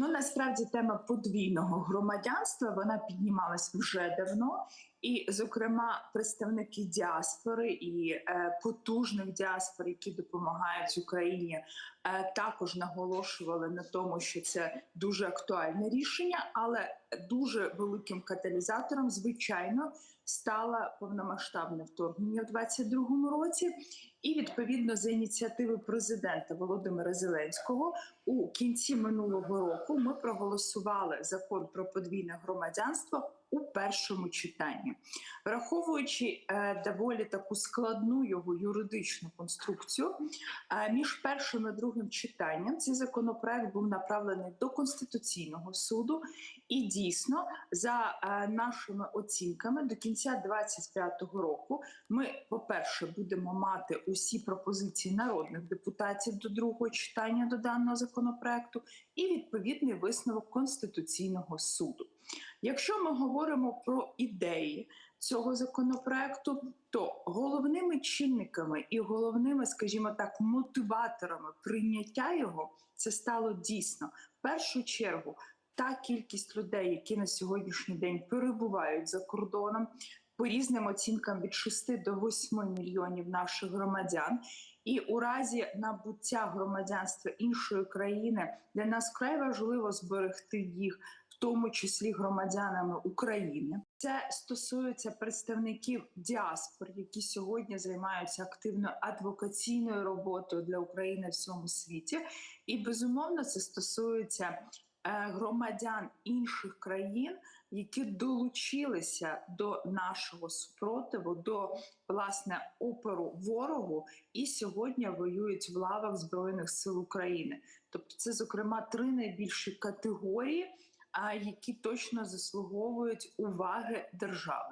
uma Насправді тема подвійного громадянства вона піднімалась вже давно, і, зокрема, представники діаспори і е, потужних діаспор, які допомагають Україні, е, також наголошували на тому, що це дуже актуальне рішення, але дуже великим каталізатором, звичайно, стало повномасштабне вторгнення в 2022 році. І відповідно за ініціативи президента Володимира Зеленського у кінці минулого року ми проголосували закон про подвійне громадянство у першому читанні, враховуючи е, доволі таку складну його юридичну конструкцію. е, між першим і другим читанням цей законопроект був направлений до конституційного суду, і дійсно, за е, нашими оцінками, до кінця 2025 року ми, по-перше, будемо мати усі пропозиції народних депутатів до другого читання до даного законопроекту і відповідний висновок Конституційного суду. Якщо ми говоримо про ідеї цього законопроекту, то головними чинниками і головними, скажімо так, мотиваторами прийняття його це стало дійсно в першу чергу та кількість людей, які на сьогоднішній день перебувають за кордоном. По різним оцінкам від 6 до 8 мільйонів наших громадян, і у разі набуття громадянства іншої країни для нас вкрай важливо зберегти їх, тому числі громадянами України. Це стосується представників діаспор, які сьогодні займаються активною адвокаційною роботою для України в всьому світі, і безумовно це стосується е, громадян інших країн, які долучилися до нашого супротиву, до власне опору ворогу, і сьогодні воюють в лавах збройних сил України. Тобто, це зокрема три найбільші категорії, які точно заслуговують уваги держави.